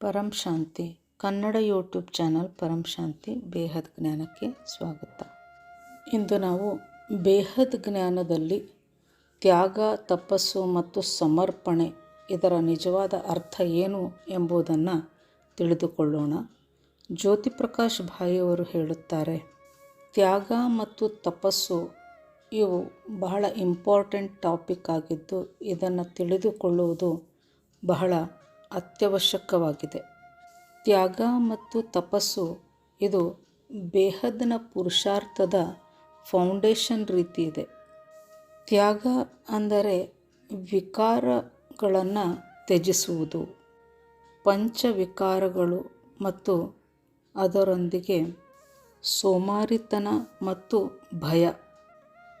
ಪರಂ Shanti, Kannada YouTube channel Param Shanti, ಬೇಹದ್ ಜ್ಞಾನಕ್ಕೆ ಸ್ವಾಗತ. ಇಂದು ನಾವು ಬೇಹದ್ ಜ್ಞಾನದಲ್ಲಿ ತ್ಯಾಗ, ತಪಸ್ಸು ಮತ್ತು ಸಮರ್ಪಣೆ ಇದರ ನಿಜವಾದ ಅರ್ಥ ಏನು ಎಂಬುದನ್ನು ತಿಳಿದುಕೊಳ್ಳೋಣ. ಜ್ಯೋತಿ ಪ್ರಕಾಶ್ ಭಾಯಿಯವರು ಹೇಳುತ್ತಾರೆ, ತ್ಯಾಗ ಮತ್ತು ತಪಸ್ಸು ಇವು ಬಹಳ ಇಂಪಾರ್ಟೆಂಟ್ ಟಾಪಿಕ್ ಆಗಿದ್ದು ಇದನ್ನು ತಿಳಿದುಕೊಳ್ಳುವುದು ಬಹಳ ಅತ್ಯವಶ್ಯಕವಾಗಿದೆ. ತ್ಯಾಗ ಮತ್ತು ತಪಸ್ಸು ಇದು ಬೇಹದ್ನ ಪುರುಷಾರ್ಥದ ಫೌಂಡೇಶನ್ ರೀತಿ ಇದೆ ತ್ಯಾಗ ಅಂದರೆ ವಿಕಾರಗಳನ್ನು ತ್ಯಜಿಸುವುದು. ಪಂಚವಿಕಾರಗಳು ಮತ್ತು ಅದರೊಂದಿಗೆ ಸೋಮಾರಿತನ ಮತ್ತು ಭಯ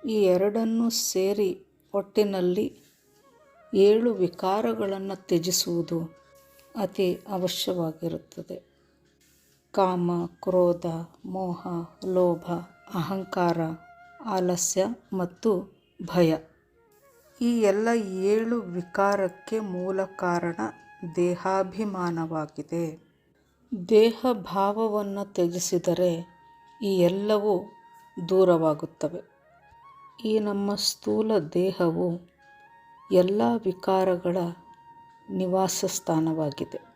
ಈ ಎರಡನ್ನೂ ಸೇರಿ ಒಟ್ಟಿನಲ್ಲಿ ಏಳು ವಿಕಾರಗಳನ್ನು ತ್ಯಜಿಸುವುದು. ಅತಿ ಅವಶ್ಯವಾಗಿರುತ್ತದೆ. ಕಾಮ, ಕ್ರೋಧ, ಮೋಹ, ಲೋಭ, ಅಹಂಕಾರ, ಆಲಸ್ಯ ಮತ್ತು ಭಯ. ಈ ಎಲ್ಲ ಏಳು ವಿಕಾರಕ್ಕೆ ಮೂಲ ಕಾರಣ ದೇಹಾಭಿಮಾನವಾಗಿದೆ. ದೇಹ ಭಾವವನ್ನು ತ್ಯಜಿಸಿದರೆ ಈ ಎಲ್ಲವೂ ದೂರವಾಗುತ್ತವೆ. ಈ ನಮ್ಮ ಸ್ಥೂಲ ದೇಹವು ಎಲ್ಲ ವಿಕಾರಗಳ ನಿವಾಸ ಸ್ಥಾನವಾಗಿದೆ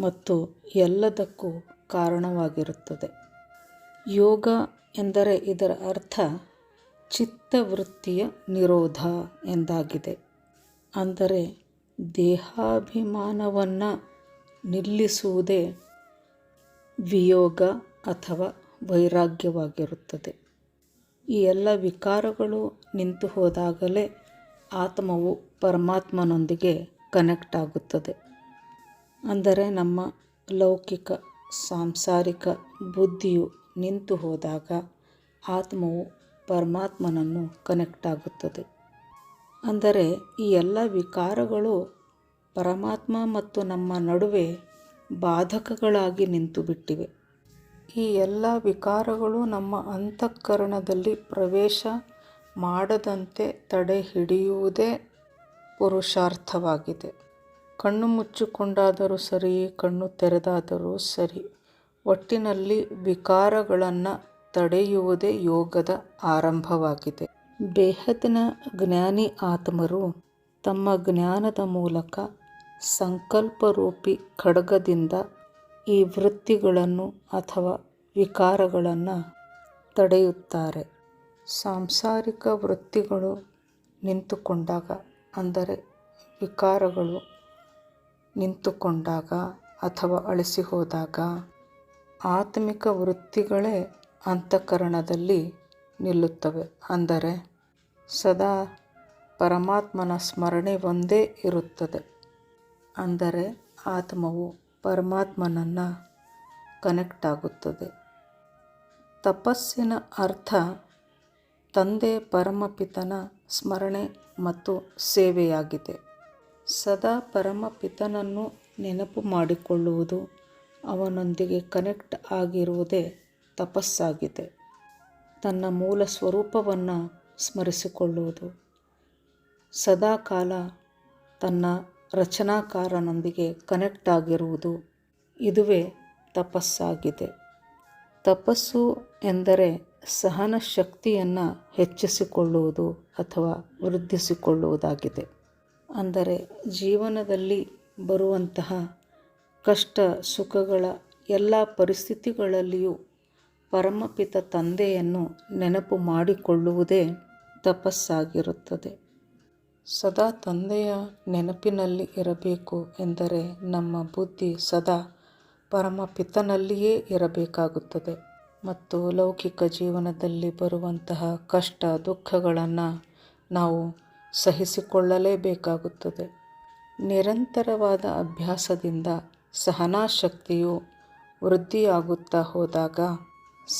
ಮತ್ತು ಎಲ್ಲದಕ್ಕೂ ಕಾರಣವಾಗಿರುತ್ತದೆ. ಯೋಗ ಎಂದರೆ ಇದರ ಅರ್ಥ ಚಿತ್ತವೃತ್ತಿಯ ನಿರೋಧ ಎಂದಾಗಿದೆ. ಅಂದರೆ ದೇಹಾಭಿಮಾನವನ್ನು ನಿಲ್ಲಿಸುವುದೇ ವಿಯೋಗ ಅಥವಾ ವೈರಾಗ್ಯವಾಗಿರುತ್ತದೆ. ಈ ಎಲ್ಲ ವಿಕಾರಗಳು ನಿಂತು ಹೋದಾಗಲೇ ಆತ್ಮವು ಪರಮಾತ್ಮನೊಂದಿಗೆ ಕನೆಕ್ಟ್ ಆಗುತ್ತದೆ. ಅಂದರೆ ನಮ್ಮ ಲೌಕಿಕ, ಸಾಂಸಾರಿಕ ಬುದ್ಧಿಯು ನಿಂತು ಹೋದಾಗ ಆತ್ಮವು ಪರಮಾತ್ಮನನ್ನು ಕನೆಕ್ಟ್ ಆಗುತ್ತದೆ. ಅಂದರೆ ಈ ಎಲ್ಲ ವಿಕಾರಗಳು ಪರಮಾತ್ಮ ಮತ್ತು ನಮ್ಮ ನಡುವೆ ಬಾಧಕಗಳಾಗಿ ನಿಂತು ಬಿಟ್ಟಿವೆ. ಈ ಎಲ್ಲ ವಿಕಾರಗಳು ನಮ್ಮ ಅಂತಃಕರಣದಲ್ಲಿ ಪ್ರವೇಶ ಮಾಡದಂತೆ ತಡೆ ಹಿಡಿಯುವುದೇ ಪುರುಷಾರ್ಥವಾಗಿದೆ. ಕಣ್ಣು ಮುಚ್ಚಿಕೊಂಡಾದರೂ ಸರಿ, ಕಣ್ಣು ತೆರೆದಾದರೂ ಸರಿ. ಒಟ್ಟಿನಲ್ಲಿ ವಿಕಾರಗಳನ್ನು ತಡೆಯುವುದೇ ಯೋಗದ ಆರಂಭವಾಗಿದೆ. ಬೇಹದ್ನ ಜ್ಞಾನಿ ಆತ್ಮರು ತಮ್ಮ ಜ್ಞಾನದ ಮೂಲಕ ಸಂಕಲ್ಪರೂಪಿ ಖಡ್ಗದಿಂದ ಈ ವೃತ್ತಿಗಳನ್ನು ಅಥವಾ ವಿಕಾರಗಳನ್ನು ತಡೆಯುತ್ತಾರೆ. ಸಾಂಸಾರಿಕ ವೃತ್ತಿಗಳು ನಿಂತುಕೊಂಡಾಗ ಅಂದರೆ ವಿಕಾರಗಳು ನಿಂತುಕೊಂಡಾಗ ಅಥವಾ ಅಳಿಸಿ ಹೋದಾಗ ಆತ್ಮಿಕ ವೃತ್ತಿಗಳೇ ಅಂತಃಕರಣದಲ್ಲಿ ನಿಲ್ಲುತ್ತವೆ. ಅಂದರೆ ಸದಾ ಪರಮಾತ್ಮನ ಸ್ಮರಣೆ ಒಂದೇ ಇರುತ್ತದೆ. ಅಂದರೆ ಆತ್ಮವು ಪರಮಾತ್ಮನನ್ನು ಕನೆಕ್ಟ್ ಆಗುತ್ತದೆ. ತಪಸ್ಸಿನ ಅರ್ಥ ತಂದೆ ಪರಮಪಿತನ ಸ್ಮರಣೆ ಮತ್ತು ಸೇವೆಯಾಗಿದೆ. ಸದಾ ಪರಮಪಿತನನ್ನು ನೆನಪು ಮಾಡಿಕೊಳ್ಳುವುದು ಅವನೊಂದಿಗೆ ಕನೆಕ್ಟ್ ಆಗಿರುವುದೇ ತಪಸ್ಸಾಗಿದೆ. ತನ್ನ ಮೂಲ ಸ್ವರೂಪವನ್ನು ಸ್ಮರಿಸಿಕೊಳ್ಳುವುದು. ಸದಾಕಾಲ ತನ್ನ ರಚನಾಕಾರನೊಂದಿಗೆ ಕನೆಕ್ಟ್ ಆಗಿರುವುದು ಇದುವೇ ತಪಸ್ಸಾಗಿದೆ. ತಪಸ್ಸು ಎಂದರೆ ಸಹನ ಶಕ್ತಿಯನ್ನು ಹೆಚ್ಚಿಸಿಕೊಳ್ಳುವುದು ಅಥವಾ ವೃದ್ಧಿಸಿಕೊಳ್ಳುವುದಾಗಿದೆ. ಅಂದರೆ ಜೀವನದಲ್ಲಿ ಬರುವಂತಹ ಕಷ್ಟ, ಸುಖಗಳ ಎಲ್ಲ ಪರಿಸ್ಥಿತಿಗಳಲ್ಲಿಯೂ ಪರಮಪಿತ ತಂದೆಯನ್ನು ನೆನಪು ಮಾಡಿಕೊಳ್ಳುವುದೇ ತಪಸ್ಸಾಗಿರುತ್ತದೆ. ಸದಾ ತಂದೆಯ ನೆನಪಿನಲ್ಲಿ ಇರಬೇಕು ಎಂದರೆ ನಮ್ಮ ಬುದ್ಧಿ ಸದಾ ಪರಮಪಿತನಲ್ಲಿಯೇ ಇರಬೇಕಾಗುತ್ತದೆ. ಮತ್ತು ಲೌಕಿಕ ಜೀವನದಲ್ಲಿ ಬರುವಂತಹ ಕಷ್ಟ ದುಃಖಗಳನ್ನು ನಾವು ಸಹಿಸಿಕೊಳ್ಳಲೇಬೇಕಾಗುತ್ತದೆ. ನಿರಂತರವಾದ ಅಭ್ಯಾಸದಿಂದ ಸಹನಾಶಕ್ತಿಯು ವೃದ್ಧಿಯಾಗುತ್ತಾ ಹೋದಾಗ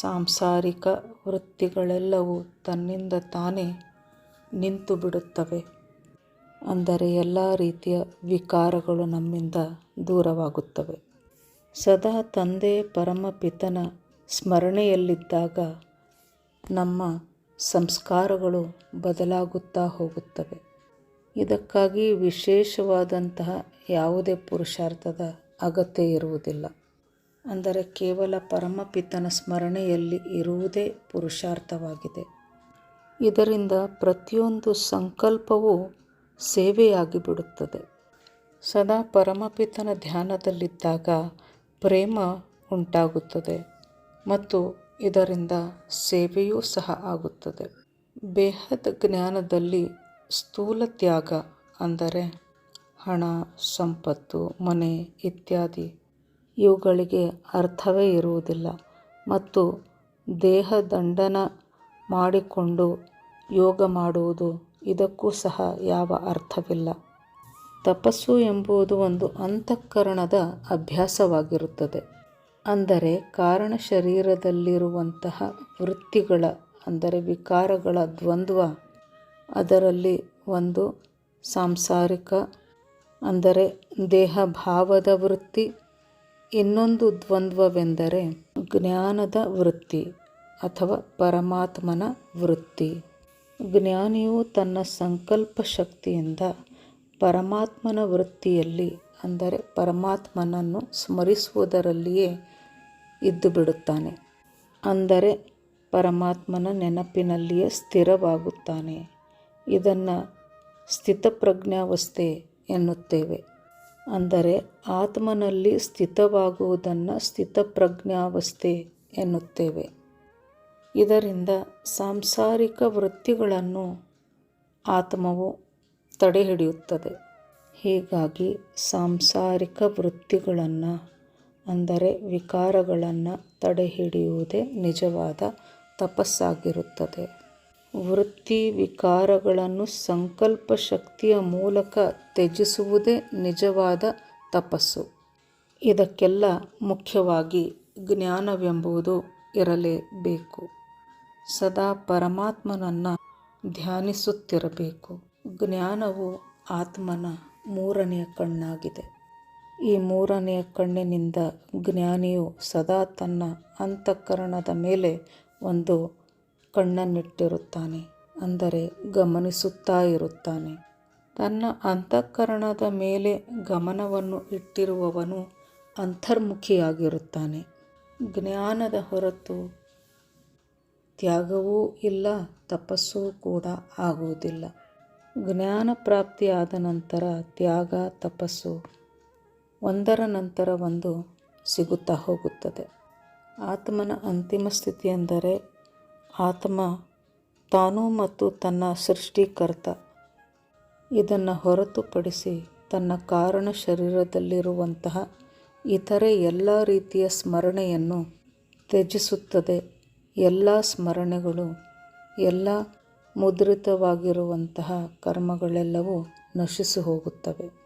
ಸಾಂಸಾರಿಕ ವೃತ್ತಿಗಳೆಲ್ಲವೂ ತನ್ನಿಂದ ತಾನೇ ನಿಂತು ಬಿಡುತ್ತವೆ ಅಂದರೆ ಎಲ್ಲ ರೀತಿಯ ವಿಕಾರಗಳು ನಮ್ಮಿಂದ ದೂರವಾಗುತ್ತವೆ. ಸದಾ ತಂದೆ ಪರಮಪಿತನ ಸ್ಮರಣೆಯಲ್ಲಿದ್ದಾಗ ನಮ್ಮ ಸಂಸ್ಕಾರಗಳು ಬದಲಾಗುತ್ತಾ ಹೋಗುತ್ತವೆ. ಇದಕ್ಕಾಗಿ ವಿಶೇಷವಾದಂತಹ ಯಾವುದೇ ಪುರುಷಾರ್ಥದ ಅಗತ್ಯ ಇರುವುದಿಲ್ಲ. ಅಂದರೆ ಕೇವಲ ಪರಮಪಿತನ ಸ್ಮರಣೆಯಲ್ಲಿ ಇರುವುದೇ ಪುರುಷಾರ್ಥವಾಗಿದೆ. ಇದರಿಂದ ಪ್ರತಿಯೊಂದು ಸಂಕಲ್ಪವೂ ಸೇವೆಯಾಗಿ ಬಿಡುತ್ತದೆ ಸದಾ ಪರಮಪಿತನ ಧ್ಯಾನದಲ್ಲಿದ್ದಾಗ ಪ್ರೇಮ ಉಂಟಾಗುತ್ತದೆ. ಮತ್ತು ಇದರಿಂದ ಸೇವೆಯೂ ಸಹ ಆಗುತ್ತದೆ. ಬೇಹದ ಜ್ಞಾನದಲ್ಲಿ ಸ್ಥೂಲ ತ್ಯಾಗ ಅಂದರೆ ಹಣ, ಸಂಪತ್ತು, ಮನೆ ಇತ್ಯಾದಿ ಇವುಗಳಿಗೆ ಅರ್ಥವೇ ಇರುವುದಿಲ್ಲ ಮತ್ತು ದೇಹದಂಡನ ಮಾಡಿಕೊಂಡು ಯೋಗ ಮಾಡುವುದು ಇದಕ್ಕೂ ಸಹ ಯಾವ ಅರ್ಥವಿಲ್ಲ. ತಪಸ್ಸು ಎಂಬುದು ಒಂದು ಅಂತಃಕರಣದ ಅಭ್ಯಾಸವಾಗಿರುತ್ತದೆ. ಅಂದರೆ ಕಾರಣ ಶರೀರದಲ್ಲಿರುವಂತಹ ವೃತ್ತಿಗಳ, ಅಂದರೆ ವಿಕಾರಗಳ ದ್ವಂದ್ವ. ಅದರಲ್ಲಿ ಒಂದು ಸಾಂಸಾರಿಕ, ಅಂದರೆ ದೇಹ ಭಾವದ ವೃತ್ತಿ. ಇನ್ನೊಂದು ದ್ವಂದ್ವವೆಂದರೆ ಜ್ಞಾನದ ವೃತ್ತಿ ಅಥವಾ ಪರಮಾತ್ಮನ ವೃತ್ತಿ. ಜ್ಞಾನಿಯು ತನ್ನ ಸಂಕಲ್ಪ ಶಕ್ತಿಯಿಂದ ಪರಮಾತ್ಮನ ವೃತ್ತಿಯಲ್ಲಿ, ಅಂದರೆ ಪರಮಾತ್ಮನನ್ನು ಸ್ಮರಿಸುವುದರಲ್ಲಿಯೇ ಇದ್ದು ಬಿಡುತ್ತಾನೆ. ಅಂದರೆ ಪರಮಾತ್ಮನ ನೆನಪಿನಲ್ಲಿಯೇ ಸ್ಥಿರವಾಗುತ್ತಾನೆ. ಇದನ್ನು ಸ್ಥಿತಪ್ರಜ್ಞಾವಸ್ಥೆ ಎನ್ನುತ್ತೇವೆ. ಅಂದರೆ ಆತ್ಮನಲ್ಲಿ ಸ್ಥಿತವಾಗುವುದನ್ನು ಸ್ಥಿತಪ್ರಜ್ಞಾವಸ್ಥೆ ಎನ್ನುತ್ತೇವೆ. ಇದರಿಂದ ಸಾಂಸಾರಿಕ ವೃತ್ತಿಗಳನ್ನು ಆತ್ಮವು ತಡೆಹಿಡಿಯುತ್ತದೆ. ಹೀಗಾಗಿ ಸಾಂಸಾರಿಕ ವೃತ್ತಿಗಳನ್ನು ಅಂದರೆ ವಿಕಾರಗಳನ್ನು ತಡೆಹಿಡಿಯುವುದೇ ನಿಜವಾದ ತಪಸ್ಸಾಗಿರುತ್ತದೆ. ವೃತ್ತಿ ವಿಕಾರಗಳನ್ನು ಸಂಕಲ್ಪ ಶಕ್ತಿಯ ಮೂಲಕ ತ್ಯಜಿಸುವುದೇ ನಿಜವಾದ ತಪಸ್ಸು. ಇದಕ್ಕೆಲ್ಲ ಮುಖ್ಯವಾಗಿ ಜ್ಞಾನವೆಂಬುದು ಇರಲೇಬೇಕು. ಸದಾ ಪರಮಾತ್ಮನನ್ನು ಧ್ಯಾನಿಸುತ್ತಿರಬೇಕು. ಜ್ಞಾನವು ಆತ್ಮನ ಮೂರನೆಯ ಕಣ್ಣಾಗಿದೆ. ಈ ಮೂರನೆಯ ಕಣ್ಣಿನಿಂದ ಜ್ಞಾನಿಯು ಸದಾ ತನ್ನ ಅಂತಃಕರಣದ ಮೇಲೆ ಒಂದು ಕಣ್ಣನ್ನಿಟ್ಟಿರುತ್ತಾನೆ, ಅಂದರೆ ಗಮನಿಸುತ್ತಾ ಇರುತ್ತಾನೆ. ತನ್ನ ಅಂತಃಕರಣದ ಮೇಲೆ ಗಮನವನ್ನು ಇಟ್ಟಿರುವವನು ಅಂತರ್ಮುಖಿಯಾಗಿರುತ್ತಾನೆ. ಜ್ಞಾನದ ಹೊರತು ತ್ಯಾಗವೂ ಇಲ್ಲ, ತಪಸ್ಸೂ ಕೂಡ ಆಗುವುದಿಲ್ಲ. ಜ್ಞಾನ ಪ್ರಾಪ್ತಿಯಾದ ನಂತರ ತ್ಯಾಗ, ತಪಸ್ಸು ಒಂದರ ನಂತರ ಒಂದು ಸಿಗುತ್ತಾ ಹೋಗುತ್ತದೆ. ಆತ್ಮನ ಅಂತಿಮ ಸ್ಥಿತಿ ಎಂದರೆ ಆತ್ಮ ತಾನು ಮತ್ತು ತನ್ನ ಸೃಷ್ಟಿಕರ್ತ ಇದನ್ನು ಹೊರತುಪಡಿಸಿ ತನ್ನ ಕಾರಣ ಶರೀರದಲ್ಲಿರುವಂತಹ ಇತರೆ ಎಲ್ಲ ರೀತಿಯ ಸ್ಮರಣೆಯನ್ನು ತ್ಯಜಿಸುತ್ತದೆ. ಎಲ್ಲ ಸ್ಮರಣೆಗಳು, ಎಲ್ಲ ಮುದ್ರಿತವಾಗಿರುವಂತಹ ಕರ್ಮಗಳೆಲ್ಲವೂ ನಶಿಸಿ ಹೋಗುತ್ತವೆ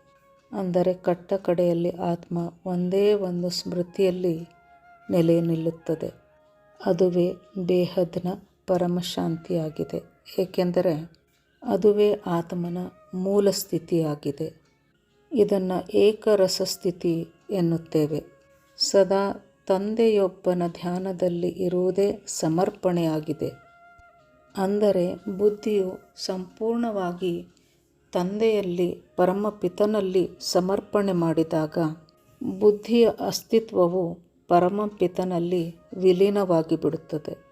ಅಂದರೆ ಕಟ್ಟ ಕಡೆಯಲ್ಲಿ ಆತ್ಮ ಒಂದೇ ಒಂದು ಸ್ಮೃತಿಯಲ್ಲಿ ನೆಲೆ ನಿಲ್ಲುತ್ತದೆ. ಅದುವೇ ಬೇಹದ್ನ ಪರಮಶಾಂತಿಯಾಗಿದೆ. ಏಕೆಂದರೆ ಅದುವೇ ಆತ್ಮನ ಮೂಲ ಸ್ಥಿತಿಯಾಗಿದೆ. ಇದನ್ನು ಏಕರಸ ಸ್ಥಿತಿ ಎನ್ನುತ್ತೇವೆ. ಸದಾ ತಂದೆಯೊಬ್ಬನ ಧ್ಯಾನದಲ್ಲಿ ಇರುವುದೇ ಸಮರ್ಪಣೆಯಾಗಿದೆ. ಅಂದರೆ ಬುದ್ಧಿಯು ಸಂಪೂರ್ಣವಾಗಿ ತಂದೆಯಲ್ಲಿ ಪರಮಪಿತನಲ್ಲಿ ಸಮರ್ಪಣೆ ಮಾಡಿದಾಗ ಬುದ್ಧಿಯ ಅಸ್ತಿತ್ವವು ಪರಮಪಿತನಲ್ಲಿ ವಿಲೀನವಾಗಿ ಬಿಡುತ್ತದೆ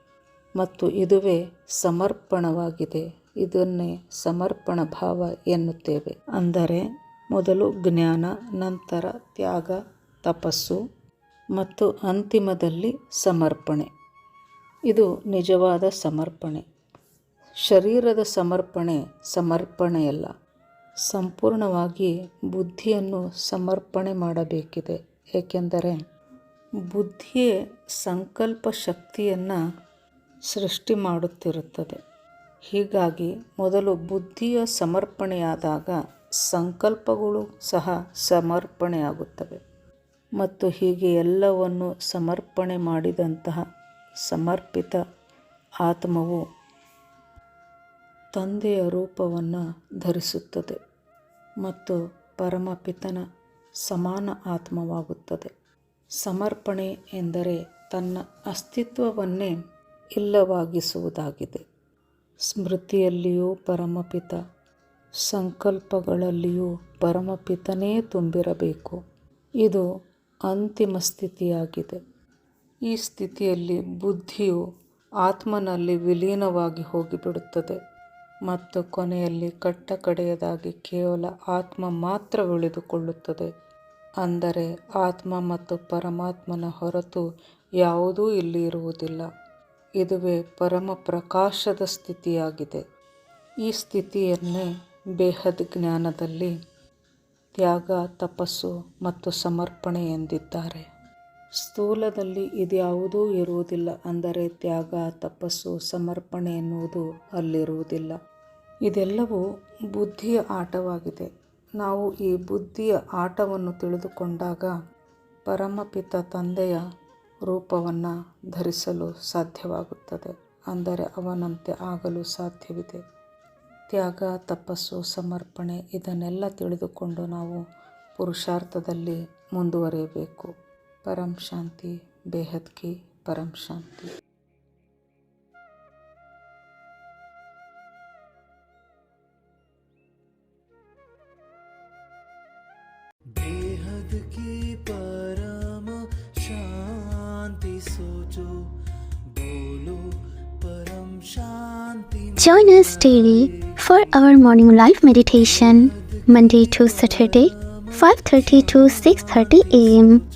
ಮತ್ತು ಇದುವೇ ಸಮರ್ಪಣವಾಗಿದೆ. ಇದನ್ನೇ ಸಮರ್ಪಣ ಭಾವ ಎನ್ನುತ್ತೇವೆ. ಅಂದರೆ ಮೊದಲು ಜ್ಞಾನ, ನಂತರ ತ್ಯಾಗ, ತಪಸ್ಸು ಮತ್ತು ಅಂತಿಮದಲ್ಲಿ ಸಮರ್ಪಣೆ. ಇದು ನಿಜವಾದ ಸಮರ್ಪಣೆ. ಶರೀರದ ಸಮರ್ಪಣೆ ಸಮರ್ಪಣೆಯಲ್ಲ. ಸಂಪೂರ್ಣವಾಗಿ ಬುದ್ಧಿಯನ್ನು ಸಮರ್ಪಣೆ ಮಾಡಬೇಕಿದೆ. ಏಕೆಂದರೆ ಬುದ್ಧಿಯೇ ಸಂಕಲ್ಪ ಶಕ್ತಿಯನ್ನು ಸೃಷ್ಟಿ ಮಾಡುತ್ತಿರುತ್ತದೆ. ಹೀಗಾಗಿ ಮೊದಲು ಬುದ್ಧಿಯ ಸಮರ್ಪಣೆಯಾದಾಗ ಸಂಕಲ್ಪಗಳು ಸಹ ಸಮರ್ಪಣೆಯಾಗುತ್ತವೆ. ಮತ್ತು ಹೀಗೆ ಎಲ್ಲವನ್ನು ಸಮರ್ಪಣೆ ಮಾಡಿದಂತಹ ಸಮರ್ಪಿತ ಆತ್ಮವು ತಂದೆಯ ರೂಪವನ್ನು ಧರಿಸುತ್ತದೆ. ಮತ್ತು ಪರಮಪಿತನ ಸಮಾನ ಆತ್ಮವಾಗುತ್ತದೆ. ಸಮರ್ಪಣೆ ಎಂದರೆ ತನ್ನ ಅಸ್ತಿತ್ವವನ್ನೇ ಇಲ್ಲವಾಗಿಸುವುದಾಗಿದೆ. ಸ್ಮೃತಿಯಲ್ಲಿಯೂ ಪರಮಪಿತ, ಸಂಕಲ್ಪಗಳಲ್ಲಿಯೂ ಪರಮಪಿತನೇ ತುಂಬಿರಬೇಕು. ಇದು ಅಂತಿಮ ಸ್ಥಿತಿಯಾಗಿದೆ. ಈ ಸ್ಥಿತಿಯಲ್ಲಿ ಬುದ್ಧಿಯು ಆತ್ಮನಲ್ಲಿ ವಿಲೀನವಾಗಿ ಹೋಗಿಬಿಡುತ್ತದೆ. ಮತ್ತು ಕೊನೆಯಲ್ಲಿ ಕಟ್ಟ ಕಡೆಯದಾಗಿ ಕೇವಲ ಆತ್ಮ ಮಾತ್ರ ಉಳಿದುಕೊಳ್ಳುತ್ತದೆ. ಅಂದರೆ ಆತ್ಮ ಮತ್ತು ಪರಮಾತ್ಮನ ಹೊರತು ಯಾವುದೂ ಇಲ್ಲಿ ಇರುವುದಿಲ್ಲ. ಇದುವೇ ಪರಮ ಪ್ರಕಾಶದ ಸ್ಥಿತಿಯಾಗಿದೆ. ಈ ಸ್ಥಿತಿಯನ್ನೇ ಬೇಹದ್ ಜ್ಞಾನದಲ್ಲಿ ತ್ಯಾಗ, ತಪಸ್ಸು ಮತ್ತು ಸಮರ್ಪಣೆ ಎಂದಿದ್ದಾರೆ. ಸ್ಥೂಲದಲ್ಲಿ ಇದ್ಯಾವುದೂ ಇರುವುದಿಲ್ಲ ಅಂದರೆ ತ್ಯಾಗ, ತಪಸ್ಸು, ಸಮರ್ಪಣೆ ಎನ್ನುವುದು ಅಲ್ಲಿರುವುದಿಲ್ಲ. ಇದೆಲ್ಲವೂ ಬುದ್ಧಿಯ ಆಟವಾಗಿದೆ. ನಾವು ಈ ಬುದ್ಧಿಯ ಆಟವನ್ನು ತಿಳಿದುಕೊಂಡಾಗ ಪರಮಪಿತ ತಂದೆಯ ರೂಪವನ್ನು ಧರಿಸಲು ಸಾಧ್ಯವಾಗುತ್ತದೆ, ಅಂದರೆ ಅವನಂತೆ ಆಗಲು ಸಾಧ್ಯವಿದೆ. ತ್ಯಾಗ, ತಪಸ್ಸು, ಸಮರ್ಪಣೆ ಇದನ್ನೆಲ್ಲ ತಿಳಿದುಕೊಂಡು ನಾವು ಪುರುಷಾರ್ಥದಲ್ಲಿ ಮುಂದುವರಿಯಬೇಕು. परम शांति बेहद की परम शांति बेहद की परम शांति सोचो बोलो परम शांति Join us daily for our morning live meditation Monday to Saturday 5:30 to 6:30 a.m.